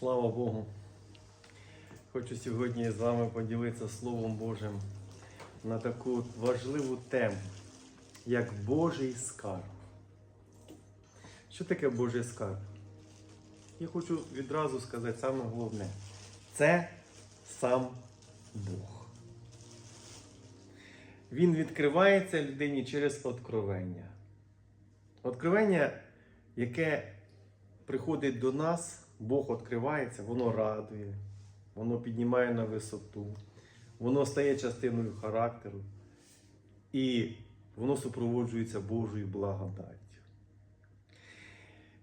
Слава Богу. Хочу сьогодні з вами поділитися Словом Божим на таку важливу тему, як Божий скарб. Що таке Божий скарб? Я хочу відразу сказати саме головне. Це сам Бог. Він відкривається людині через откровення. Откровення, яке приходить до нас, Бог відкривається, воно радує, воно піднімає на висоту, воно стає частиною характеру і воно супроводжується Божою благодаттю.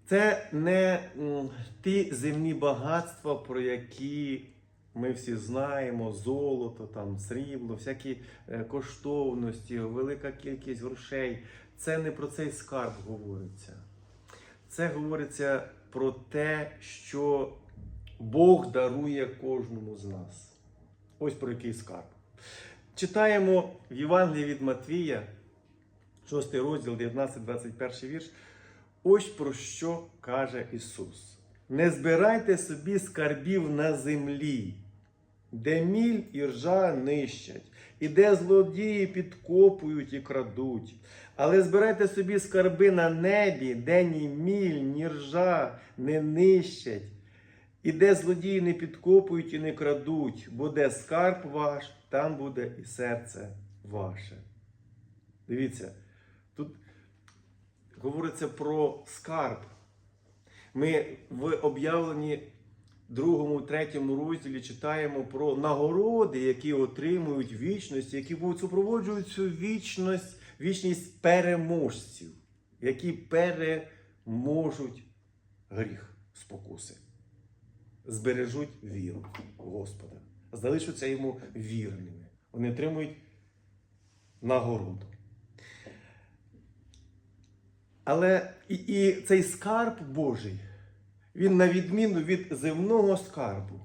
Це не ті земні багатства, про які ми всі знаємо: золото, там, срібло, всякі е, коштовності, велика кількість грошей. Це не про цей скарб говориться. Це говориться про те, що Бог дарує кожному з нас. Ось про який скарб. Читаємо в Євангелії від Матвія, 6 розділ, 19-21 вірш. Ось про що каже Ісус. Не збирайте собі скарбів на землі, де міль і ржа нищать, і де злодії підкопують і крадуть. Але збирайте собі скарби на небі, де ні міль, ні ржа не нищать, і де злодії не підкопують і не крадуть, бо де скарб ваш, там буде і серце ваше. Дивіться, тут говориться про скарб. Ми в об'явленні другому, третьому розділі читаємо про нагороди, які отримують вічність, які супроводжують цю вічність, вічність переможців, які переможуть гріх спокуси, збережуть віру Господа, залишаться йому вірними. Вони отримують нагороду. Але і, і цей скарб Божий, він на відміну від земного скарбу,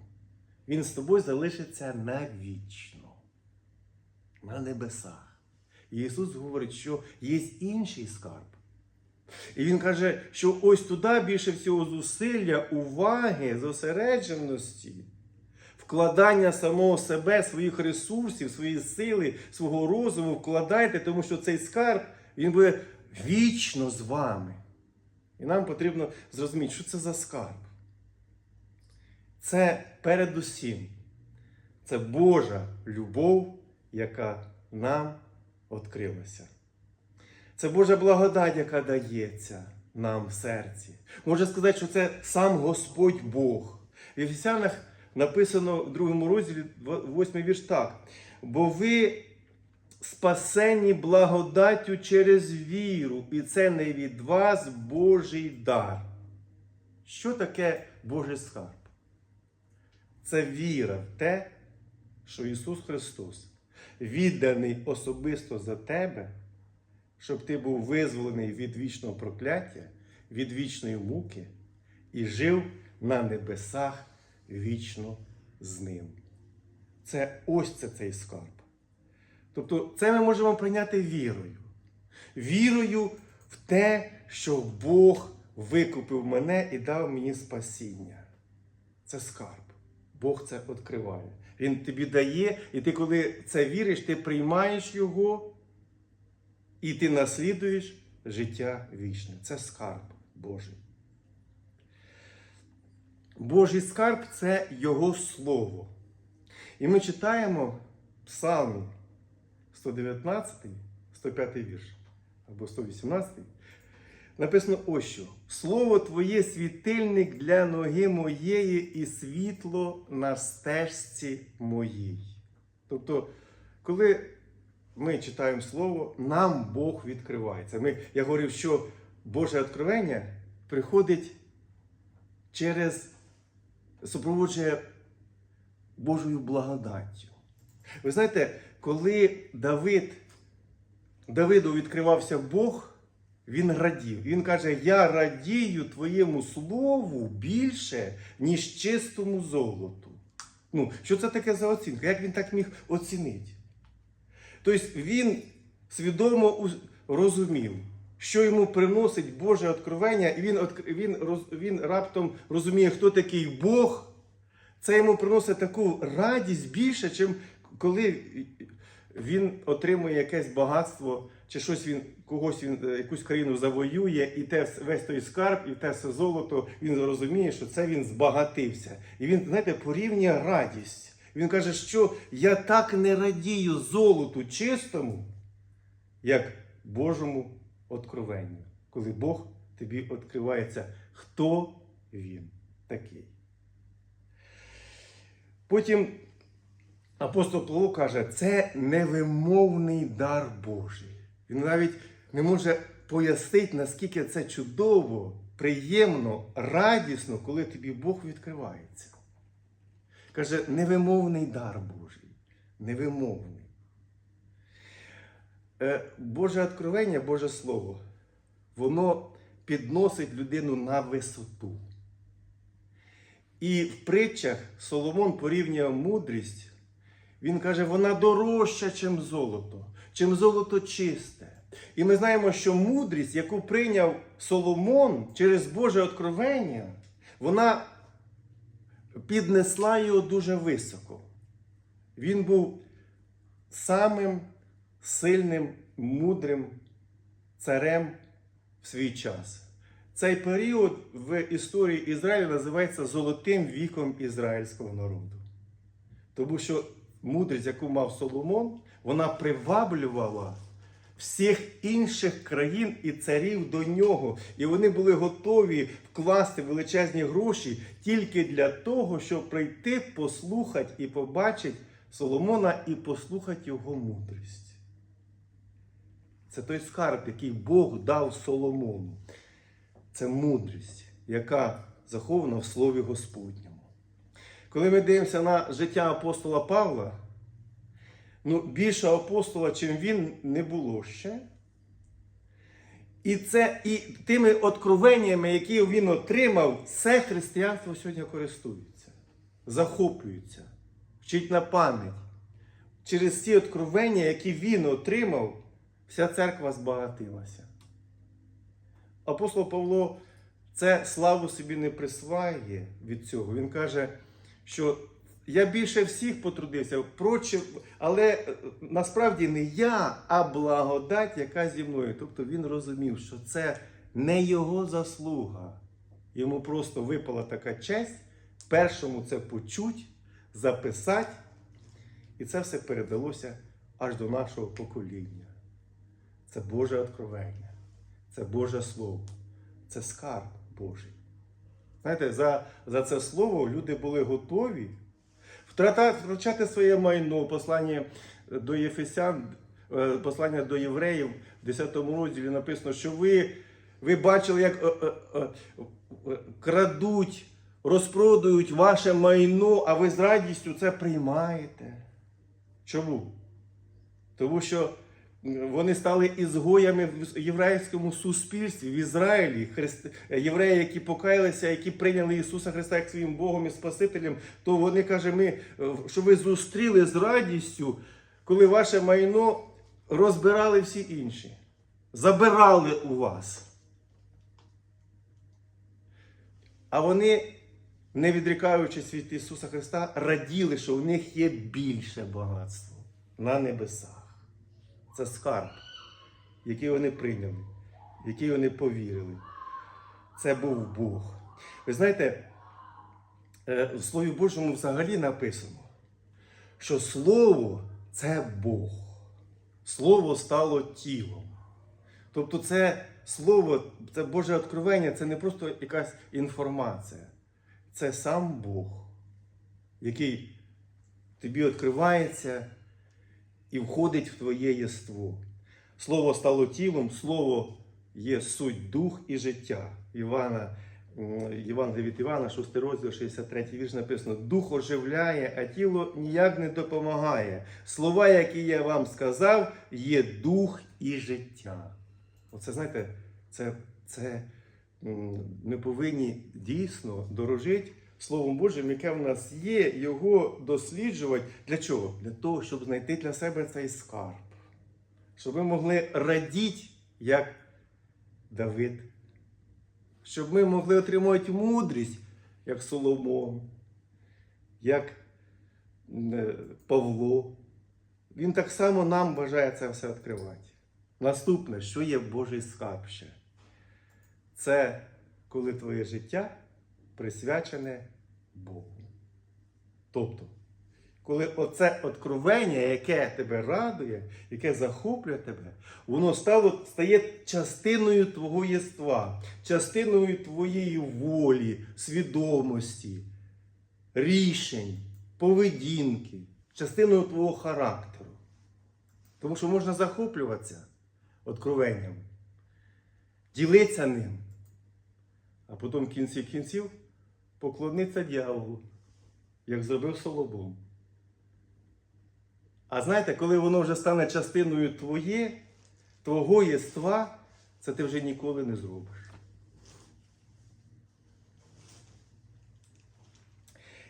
він з тобою залишиться навічно, на небесах. Ісус говорить, що є інший скарб. І Він каже, що ось туди більше всього зусилля, уваги, зосередженості, вкладання самого себе, своїх ресурсів, своєї сили, свого розуму вкладайте, тому що цей скарб він буде вічно з вами. І нам потрібно зрозуміти, що це за скарб. Це передусім. Це Божа любов, яка нам відкрилася. Це Божа благодать, яка дається нам в серці. Можна сказати, що це сам Господь Бог. В Ефесянах написано в другому розділі, восьмий вірш так. Бо ви спасені благодаттю через віру, і це не від вас Божий дар. Що таке Божий скарб? Це віра в те, що Ісус Христос відданий особисто за тебе, щоб ти був визволений від вічного прокляття, від вічної муки і жив на небесах вічно з ним. Це ось це цей скарб. Тобто це ми можемо прийняти вірою. Вірою в те, що Бог викупив мене і дав мені спасіння. Це скарб. Бог це відкриває. Він тобі дає, і ти, коли це віриш, ти приймаєш його і ти наслідуєш життя вічне. Це скарб Божий. Божий скарб це Його Слово. І ми читаємо Псалмі 119, 105 вірш або 118. Написано ось що. Слово Твоє світильник для ноги моєї і світло на стежці моїй. Тобто, коли ми читаємо Слово, нам Бог відкривається. Ми, я говорив, що Боже відкривання приходить через супроводжує Божою благодаттю. Ви знаєте, коли Давид, Давиду відкривався Бог, він радів. Він каже: Я радію твоєму слову більше, ніж чистому золоту. Ну, що це таке за оцінка? Як він так міг оцінити? Тобто він свідомо розумів, що йому приносить Боже откровення, і він, він, він раптом розуміє, хто такий Бог, це йому приносить таку радість більше, чим коли він отримує якесь багатство, чи щось він когось він е, якусь країну завоює, і те весь той скарб, і те все золото, він зрозуміє, що це він збагатився. І він, знаєте, порівнює радість. Він каже, що я так не радію золоту чистому, як Божому откровенню, коли Бог тобі відкривається, хто він такий. Потім апостол Павло каже, це невимовний дар Божий. Він навіть не може пояснити, наскільки це чудово, приємно, радісно, коли тобі Бог відкривається. Каже, невимовний дар Божий. Невимовний. Е, Боже откровення, Боже Слово, воно підносить людину на висоту. І в притчах Соломон порівнює мудрість. Він каже, вона дорожча, чим золото, чим золото чисте. І ми знаємо, що мудрість, яку прийняв Соломон через Боже откровення, вона піднесла його дуже високо. Він був самим сильним, мудрим царем в свій час. Цей період в історії Ізраїля називається золотим віком ізраїльського народу. Тому що мудрість, яку мав Соломон, вона приваблювала всіх інших країн і царів до нього. І вони були готові вкласти величезні гроші тільки для того, щоб прийти, послухати і побачити Соломона і послухати його мудрість. Це той скарб, який Бог дав Соломону. Це мудрість, яка захована в Слові Господньому. Коли ми дивимося на життя апостола Павла, ну, більшого апостола, чим він, не було ще. І це і тими откровеннями, які він отримав, це християнство сьогодні користується, захоплюється, вчить на пам'ять. Через ті откровення, які він отримав, вся церква збагатилася. Апостол Павло це славу собі не присваює від цього. Він каже, що я більше всіх потрудився, але е, насправді не я, а благодать, яка зі мною. Тобто він розумів, що це не його заслуга. Йому просто випала така честь першому це почуть, записати, і це все передалося аж до нашого покоління. Це Боже откровення, це Боже Слово, це скарб Божий. Знаєте, за, за це слово люди були готові втрачати своє майно, послання до Єфесян, е, послання до євреїв, в 10 розділі написано, що ви, ви бачили, як е, е, крадуть, розпродають ваше майно, а ви з радістю це приймаєте. Чому? Тому що вони стали ізгоями в єврейському суспільстві в Ізраїлі. Христ... Євреї, які покаялися, які прийняли Ісуса Христа як своїм Богом і Спасителем, то вони каже, ми, е, що ви зустріли з радістю, коли ваше майно розбирали всі інші, забирали у вас. А вони, не відрікаючись від Ісуса Христа, раділи, що у них є більше багатство на небесах. Це скарб, який вони прийняли, який вони повірили. Це був Бог. Ви знаєте, е, в Слові Божому взагалі написано, що Слово це Бог. Слово стало тілом. Тобто, це слово, це Боже откровення, це не просто якась інформація. Це сам Бог, який тобі відкривається і входить в твоє єство. Слово стало тілом, слово є суть дух і життя. Івана, Євангелія від Івана, 6 розділ, 63 вірш написано: Дух оживляє, а тіло ніяк не допомагає. Слова, які я вам сказав, є дух і життя. Оце знаєте, це, це ми повинні дійсно дорожити Словом Божим, яке в нас є, його досліджувати. Для чого? Для того, щоб знайти для себе цей скарб. Щоб ми могли радіти, як Давид. Щоб ми могли отримувати мудрість, як Соломон, як е, Павло. Він так само нам бажає це все відкривати. Наступне, що є Божий скарб ще? Це коли твоє життя присвячене Богу. Тобто, коли оце откровення, яке тебе радує, яке захоплює тебе, воно стало, стає частиною твого єства, частиною твоєї волі, свідомості, рішень, поведінки, частиною твого характеру. Тому що можна захоплюватися откровенням, ділитися ним, а потім в кінці кінців поклонитися дьяволу, як зробив Соломон. А знаєте, коли воно вже стане частиною твоє, твого єства, це ти вже ніколи не зробиш.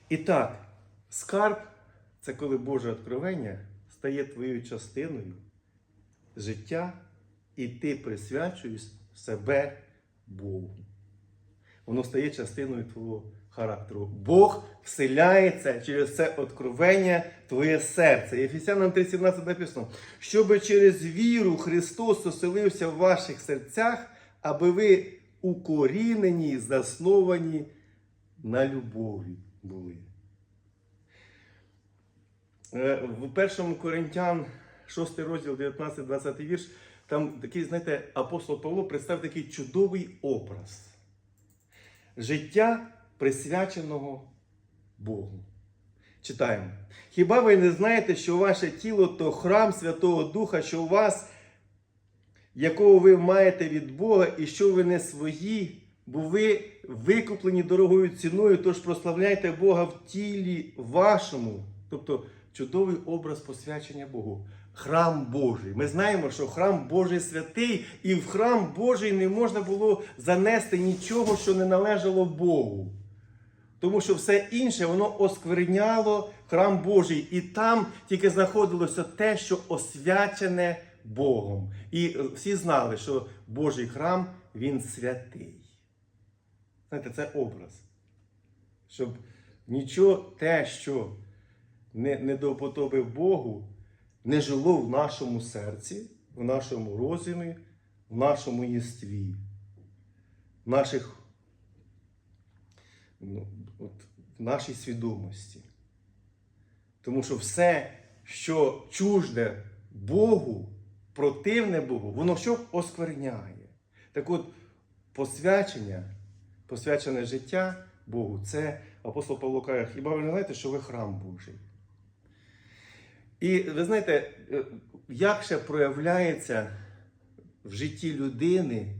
І так, скарб це коли Боже откровення стає твоєю частиною життя, і ти присвячуєш себе Богу. Воно стає частиною твого характеру. Бог вселяється через це откровення твоє серце. Єфесянам 3.17 написано, щоб через віру Христос оселився в ваших серцях, аби ви укорінені, засновані на любові були. Е, В першому Коринтян, 6 розділ, 19-20 вірш, там такий, знаєте, апостол Павло представив такий чудовий образ життя присвяченого Богу. Читаємо. Хіба ви не знаєте, що ваше тіло то храм Святого Духа, що у вас, якого ви маєте від Бога, і що ви не свої, бо ви викуплені дорогою ціною, тож прославляйте Бога в тілі вашому. Тобто чудовий образ посвячення Богу. Храм Божий. Ми знаємо, що храм Божий святий, і в храм Божий не можна було занести нічого, що не належало Богу. Тому що все інше воно оскверняло храм Божий, і там тільки знаходилося те, що освячене Богом. І е, всі знали, що Божий храм він святий. Знаєте, це образ. Щоб нічого те, що не, не до Богу, не жило в нашому серці, в нашому розумі, в нашому єстві, в наших ну, от, в нашій свідомості. Тому що все, що чужде Богу, противне Богу, воно що оскверняє. Так от, посвячення, посвячене життя Богу, це апостол Павло каже, хіба ви не знаєте, що ви храм Божий? І ви знаєте, е, як ще проявляється в житті людини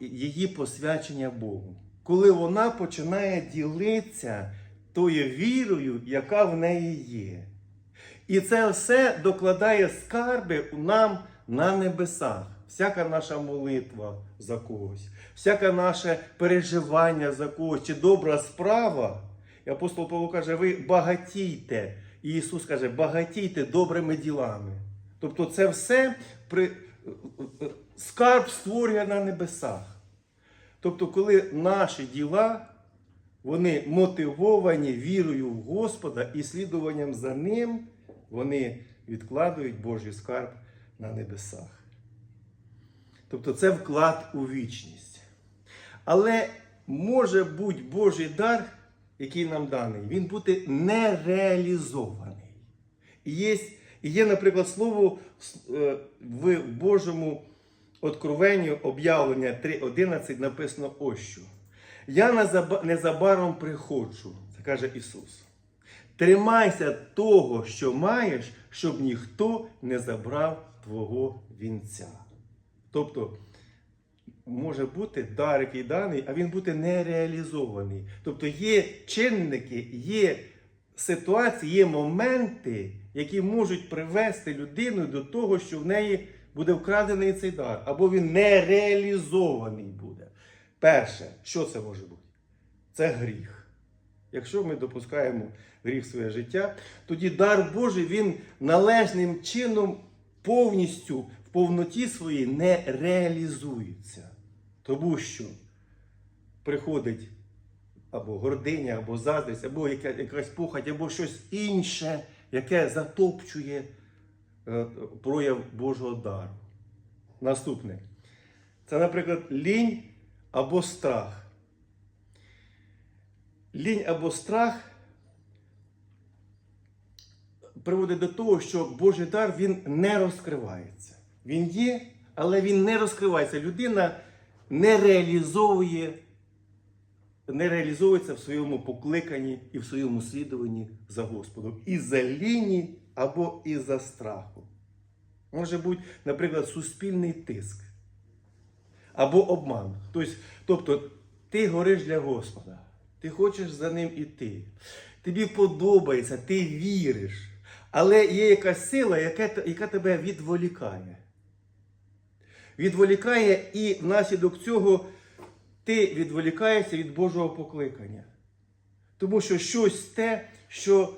її посвячення Богу? Коли вона починає ділитися тою вірою, яка в неї є. І це все докладає скарби нам на небесах. Всяка наша молитва за когось, всяке наше переживання за когось чи добра справа. І апостол Павло каже, ви багатійте. І Ісус каже, багатійте добрими ділами. Тобто це все при... скарб створює на небесах. Тобто, коли наші діла, вони мотивовані вірою в Господа і слідуванням за ним, вони відкладують Божий скарб на небесах. Тобто це вклад у вічність. Але може бути Божий дар, який нам даний, він бути нереалізований. І є, є наприклад, слово е, в Божому откровенні об'явлення 3.11 написано ось що. Я незабаром приходжу, це каже Ісус. Тримайся того, що маєш, щоб ніхто не забрав твого вінця. Тобто, може бути дар, який даний, а він бути нереалізований. Тобто є чинники, є ситуації, є моменти, які можуть привести людину до того, що в неї буде вкрадений цей дар, або він нереалізований буде. Перше, що це може бути? Це гріх. Якщо ми допускаємо гріх в своє життя, тоді дар Божий він належним чином повністю в повноті своїй не реалізується. Тому що приходить або гординя, або заздрість, або якась похоть, або щось інше, яке затопчує прояв Божого дару. Наступне. Це, наприклад, лінь або страх. Лінь або страх приводить до того, що Божий дар він не розкривається. Він є, але він не розкривається. Людина не реалізовує, не реалізовується в своєму покликанні і в своєму слідуванні за Господом. Із-за ліні або із-за страху. Може бути, наприклад, суспільний тиск або обман. Тобто, тобто ти гориш для Господа, ти хочеш за ним іти. Тобі подобається, ти віриш. Але є якась сила, яка, тебе відволікає. Відволікає, і внаслідок цього ти відволікаєшся від Божого покликання. Тому що щось те, що,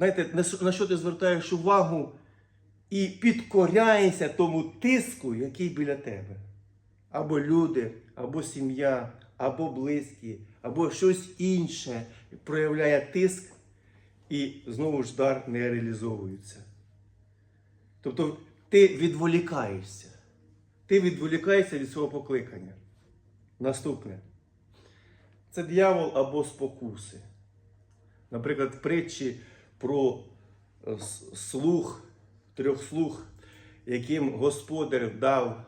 знаєте, на що- ти звертаєш увагу і підкоряєшся тому тиску, який біля тебе. Або люди, або сім'я, або близькі, або щось інше проявляє тиск, і знову ж дар не реалізовується. Тобто ти відволікаєшся. Ти відволікаєшся від свого покликання. Наступне. Це дьявол або спокуси. Наприклад, в притчі про е, слух, трьох слуг, яким господар дав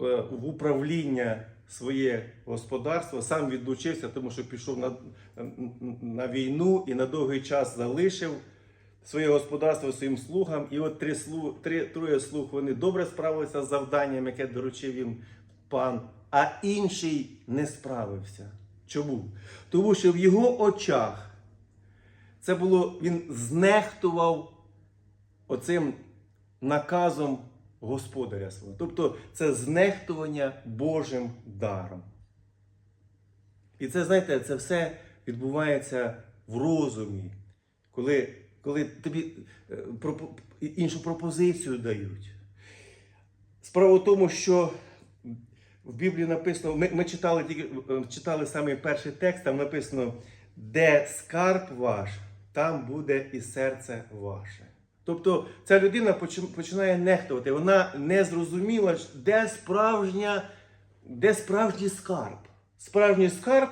е, в управління своє господарство, сам відлучився, тому що пішов на, на війну і на довгий час залишив своє господарство своїм слугам. І от три слуг, три, троє слуг вони добре справилися з завданням, яке доручив їм пан, а інший не справився. Чому? Тому що в його очах це було, він знехтував оцим наказом господаря свого. Тобто це знехтування Божим даром. І це, знаєте, це все відбувається в розумі, коли, коли тобі е, іншу пропозицію дають. Справа в тому, що в Біблії написано, ми, ми читали е, читали саме перший текст, там написано, де скарб ваш, там буде і серце ваше. Тобто ця людина починає нехтувати, вона не зрозуміла, де справжня, де справжній скарб. Справжній скарб,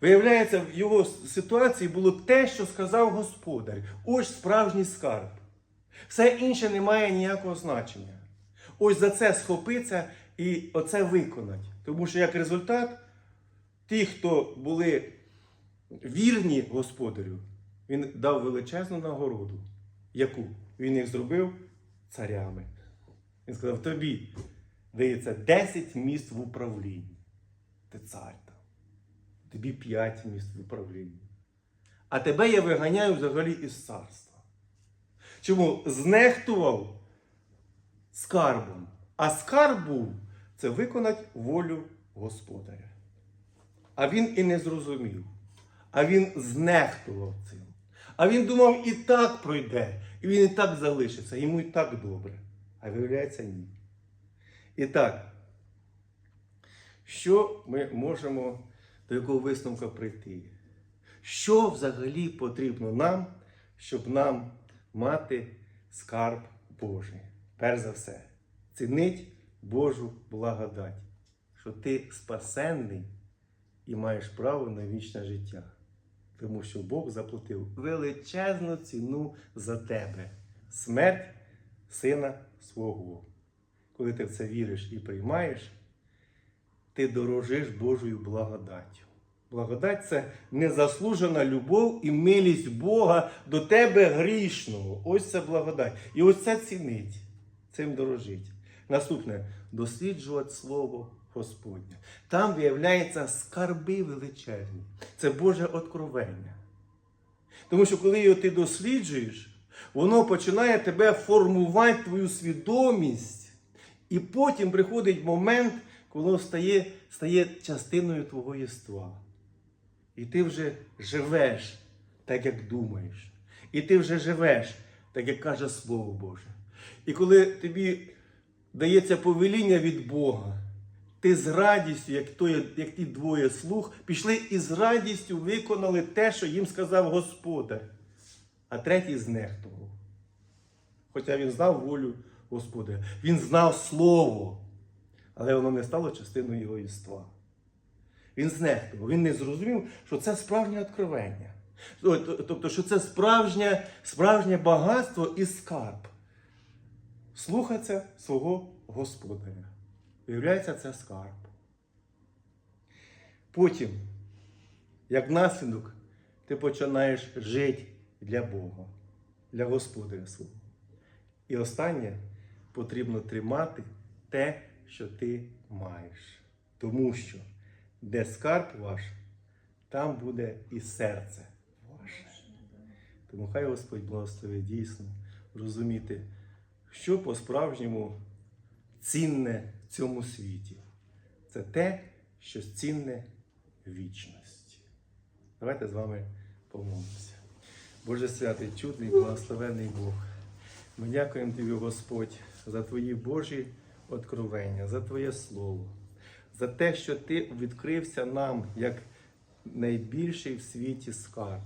виявляється, в його ситуації було те, що сказав господар. Ось справжній скарб. Все інше не має ніякого значення. Ось за це схопиться і оце виконать. Тому що як результат, ті, хто були вірні господарю, він дав величезну нагороду. Яку? Він їх зробив царями. Він сказав: тобі дається 10 місць в управлінні. Ти цар там. Тобі 5 місць в управлінні. А тебе я виганяю взагалі із царства. Чому знехтував скарбом. А скарб був це виконати волю господаря. А він і не зрозумів. А він знехтував цим. А він думав, і так пройде, і він і так залишиться, йому і так добре. А виявляється, ні. І так, що ми можемо до якого висновка прийти? Що взагалі потрібно нам, щоб нам мати скарб Божий? Перш за все, цінить Божу благодать, що ти спасенний і маєш право на вічне життя. Тому що Бог заплатив величезну ціну за тебе смерть сина свого. Коли ти в це віриш і приймаєш, ти дорожиш Божою благодаттю. Благодать це незаслужена любов і милість Бога до тебе грішного. Ось це благодать. І ось це цінить, цим дорожить. Наступне досліджувати Слово Господнє. Там виявляється скарби величезні. Це Боже откровення. Тому що коли його ти досліджуєш, воно починає тебе формувати твою свідомість. І потім приходить момент, коли стає, стає частиною твого єства. І ти вже живеш так, як думаєш. І ти вже живеш, так як каже Слово Боже. І коли тобі дається повеління від Бога. Ти з радістю, як, той, як ті двоє слуг, пішли і з радістю виконали те, що їм сказав Господар. А третій знехтував. Хоча він знав волю Господа. Він знав Слово, але воно не стало частиною його єства. Він знехтував, він не зрозумів, що це справжнє откровення. Тобто, що це справжнє, справжнє багатство і скарб. Слухаться свого Господаря. Виявляється, це скарб. Потім, як наслідок, ти починаєш жити для Бога, для Господаря свого. І останнє потрібно тримати те, що ти маєш. Тому що де скарб ваш, там буде і серце ваше. Тому хай Господь благословить дійсно розуміти, що по-справжньому цінне цьому світі. Це те, що цінне в вічності. Давайте з вами помолимося. Боже святий, чудний, благословений Бог. Ми дякуємо Тобі, Господь, за Твої Божі откровення, за Твоє Слово, за те, що Ти відкрився нам як найбільший в світі скарб.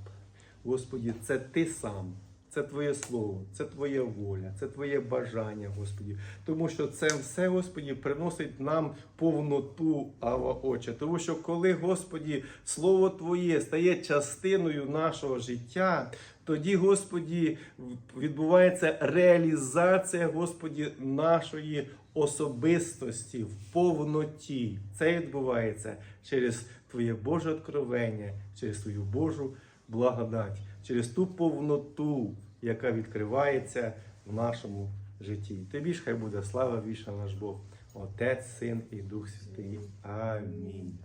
Господі, це Ти сам, це Твоє Слово, це Твоя воля, це Твоє бажання, Господі. Тому що це все, Господі, приносить нам повноту, Ава Отче. Тому що коли, Господі, Слово Твоє стає частиною нашого життя, тоді, Господі, відбувається реалізація, Господі, нашої особистості в повноті. Це відбувається через Твоє Боже откровення, через Твою Божу благодать, через ту повноту, яка відкривається в нашому житті. Тобі ж хай буде слава віша наш Бог, Отець, Син і Дух Святий. Амінь.